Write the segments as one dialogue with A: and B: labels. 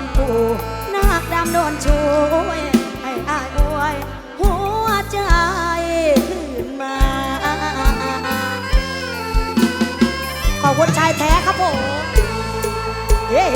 A: อนปู่นาคดำโดนช่วยให้อายอวยหัวใจขึ้นมา ขอบคุณชายแท้ครับผมเย้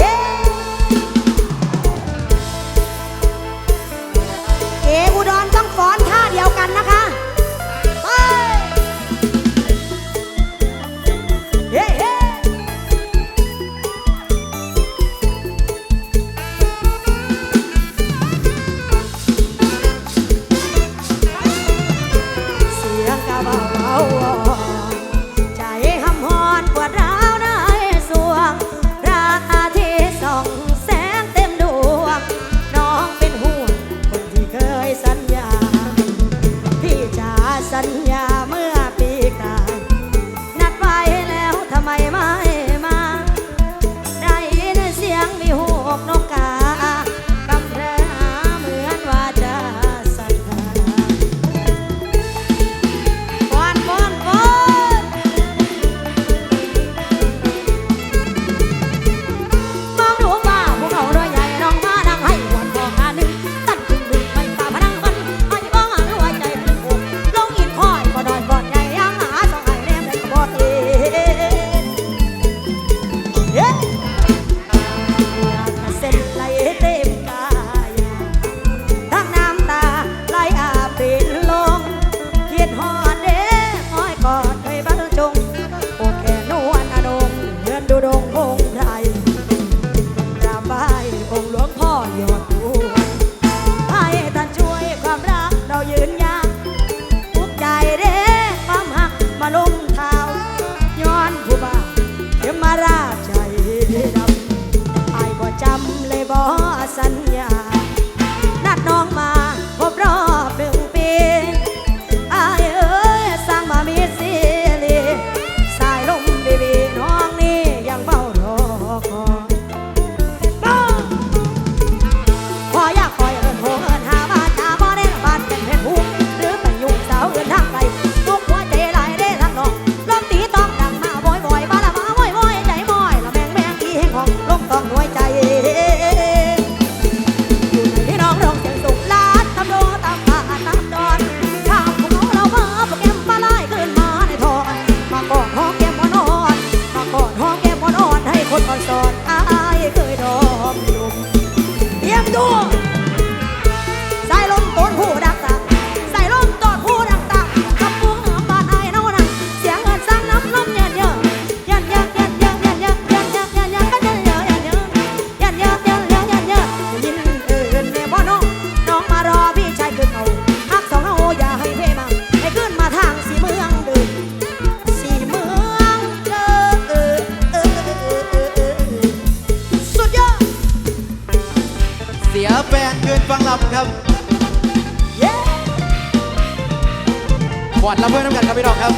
A: ด
B: ลำ
A: เพื่
B: อนน้ำกันครับพี่น้องครับ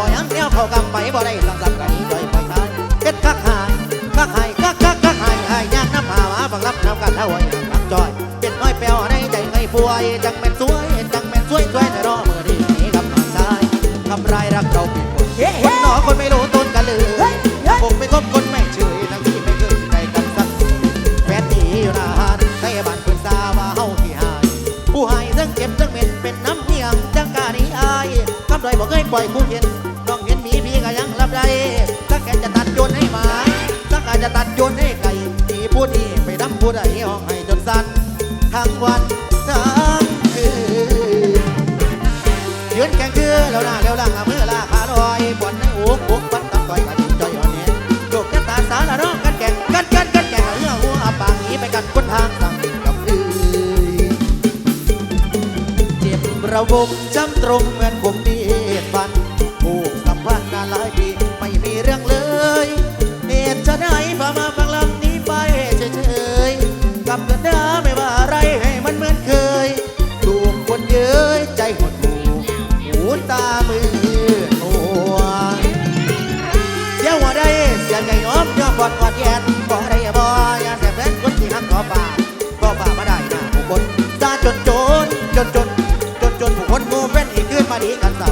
B: บ่ยังแนวเข้ากำไปบ่ได้ลังสับกันนี้บ่ไปทายเก็ดคักหายคักหายคักคักคักหายหายยากน้ำหามาบังรับน้ำกันเท่าไหร่ลังจอย เป็นน้อยเปียวในใจไงป่วย จังแม่นสวย จังแม่น คนหนอคนไม่รู้ต้นกันเลยผมไม่คบคนไม่เฉยทั้งที่ไม่เคยได้กันสักแฟนดีอยู่นานแต่บ้านเพื่นสาว่าเฮาที่หาย ผู้หายทั้งเจ็บทั้งเหม็นเป็นน้ำเหี่ยงจังกานี้อายคำด้อยบอกเคยปล่อยผู้เห็นน้องเห็นมีพี่ก็ยังรับได้สักแกจะตัดโยนให้หมาถ้าอาจจะตัดโยนให้ไก่ที่ผู้นี่ไปน้ำผู้ใดห้องให้จนสั้นทั้งวันทั้งคืนยืนแกงคือแล้วหน้าแล้วหลัง ผมจำตรงเหมือนผมมีเหตุผูกกับ
A: พันนาหลายปี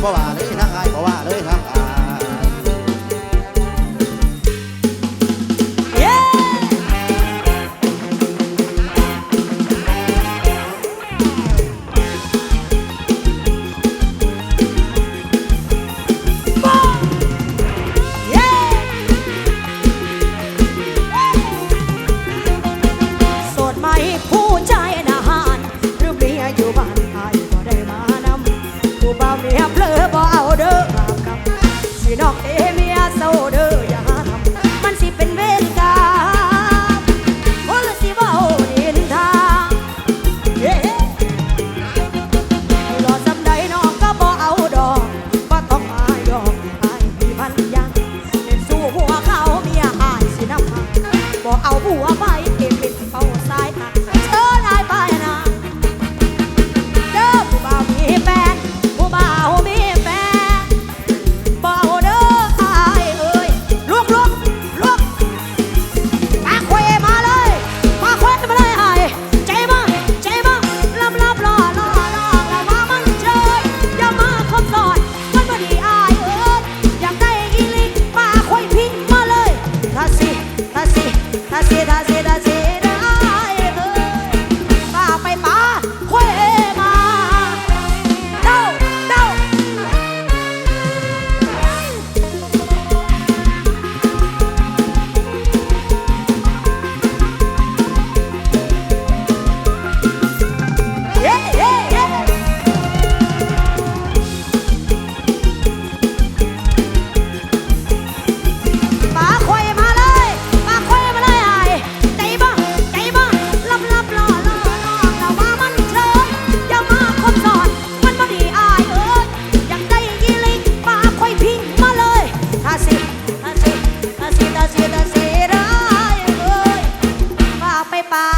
A: bolada né?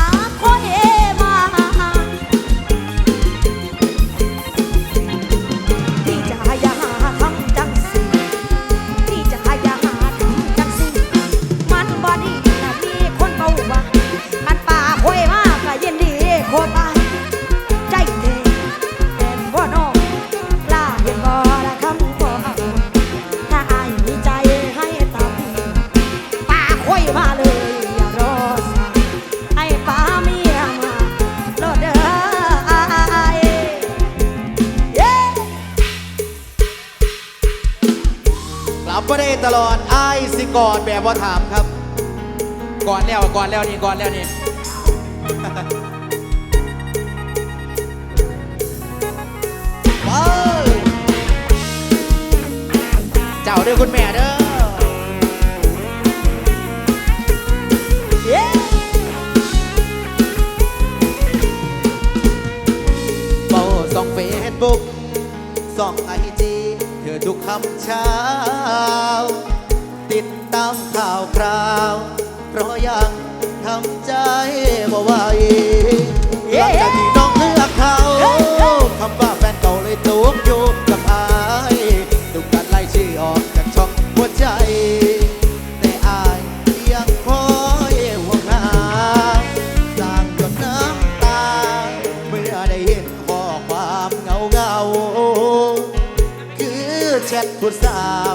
A: าก็เห็น ตลอด
B: ไอ้สิกอดแบบว่าถามครับ
C: ก่อนแล้วก่อนแล้วนี่ก่อนแล้วนี่
B: เจ้าด้วยคุณแม่เด้อสองเฟซบุ๊กสองไอ ทุกคำเช้า ติดตามข่าวคราว เพราะยังทำใจบ่ไหวหลังจากที่น้องเลือกเขาคำว่าแฟนเก่าเลยตกอยู่กับอายถูกการไล่ชื่อออกจากช่องหัวใจ ชทผู้สาว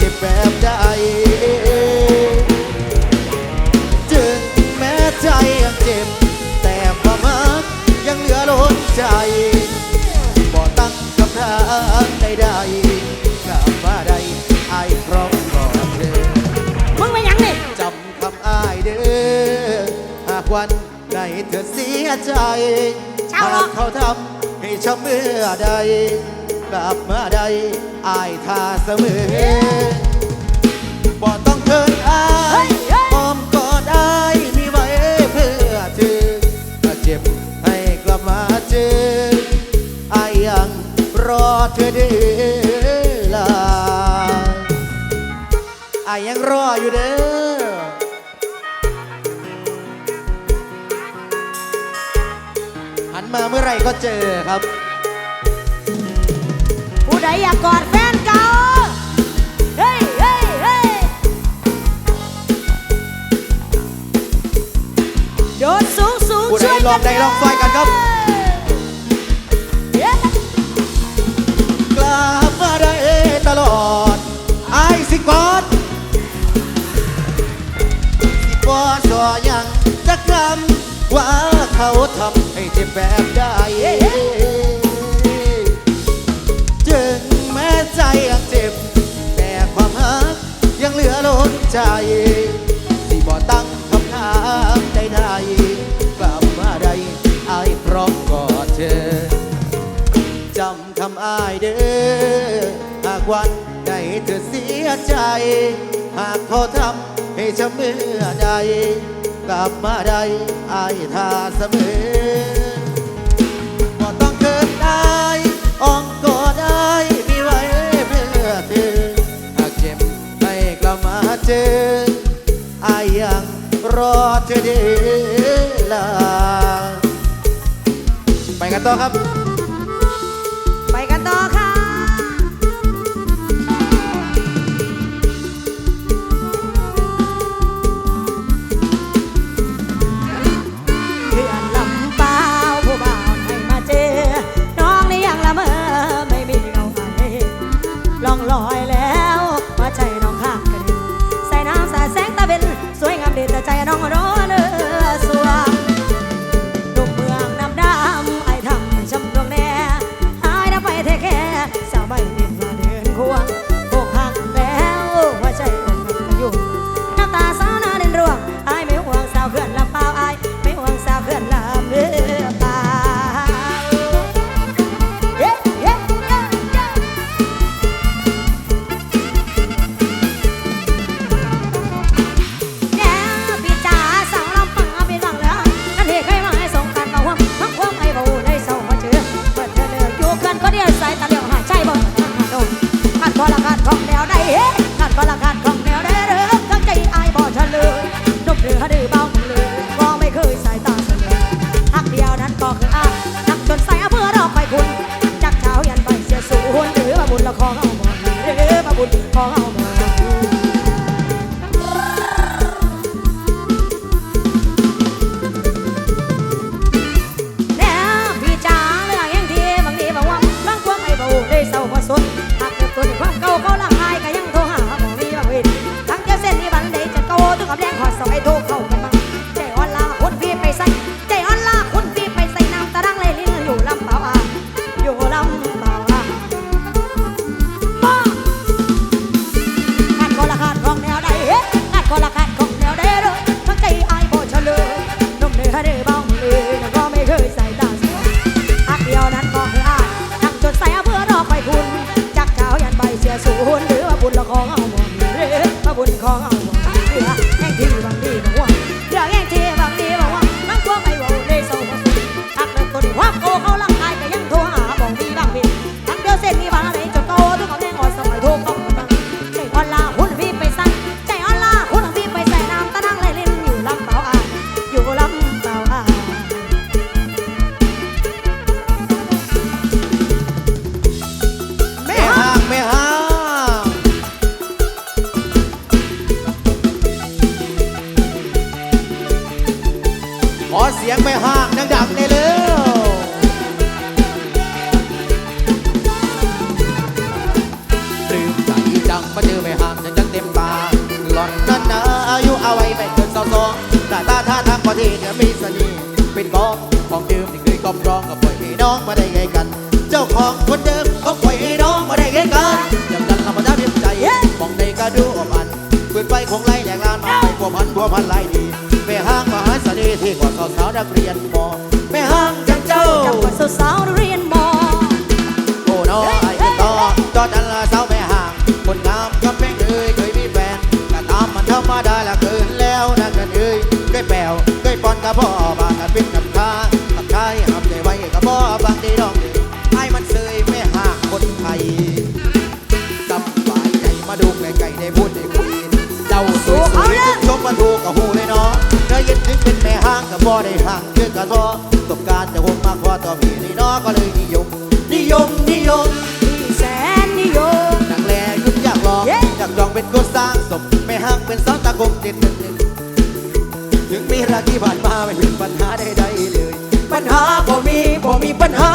B: จ็บแบบใดถึงแม้ใจยังเจ็บ แต่ความรักยังเหลือล้นใจบ่ตั้งคำถามใดๆกับว่าใดไอ้พร้อมก่อนเธอ
A: มึงไปยังนี่
B: จำคำอ้ายเด้อหากวันใดเธอเสียใจ
A: หา
B: กเขาทำให้ช้ำเมื่อใดกลับมาใดอายท่าเสมอ รออยู่เด้อหันมาเมื่
A: อไรก็เจอครับ
B: ผู้ใดอยากกอดแฟนเก่า เฮ้ยเฮ้ยเฮ้ยโดดสูงสูง
A: ผู้ด
B: ช่วย
A: ลกันใดลองไฟ ใจ สิบ่ตั้งคำถามใดๆกลับมาใดอายพร้อมกอดเธอ จำคำอายเด้อ หากวันใดเธอเสียใจ หากเขาทำให้ช้ำเมื่อใด กลับมาใดอายทาเสมอบ่ต้องเกินได้อ้องก็ได้มีไว้เพื่อเธอ ธออายังรอเธอเดลาไปกันต่อครับ fall
B: ไงกัน เจ้าของคนเดิมเขาปอยให้น้องมาได้แก่กันย่างนั้นเรามาได้เพียงใจมองในกระดูอบันเปินไฟของไล่แหลกลานมาไปพัวพันพัวพันไล่ดีแม่ห้างมหาเสน่ห์ที่กว่าสาวสาวนักเรียนมอแม่ห้างจังเจ้าจังกว่าสาวสาวเรียนมอ มาดูกับหูเลยเนาะเนื้อเย็นถึงเป็น
A: แม่ห้างกับบ่ได้ห่างเชื่อกระซ้อตบการจแต่มมาขอต่อมีนี่เนาะก็เลยนิยม นิยมนิยมแสนนิยม
B: นั
A: กแลยุ่งยากหลอกอยากจองเป็นก็สร้างศพแม่ห้างเป็นสอวตาคมติดหนึ่ง
B: ถึงมีราที่ผ่านมาไม่มีปัญหาใดๆเลย ปัญหาบ่มีบ่มีปัญหา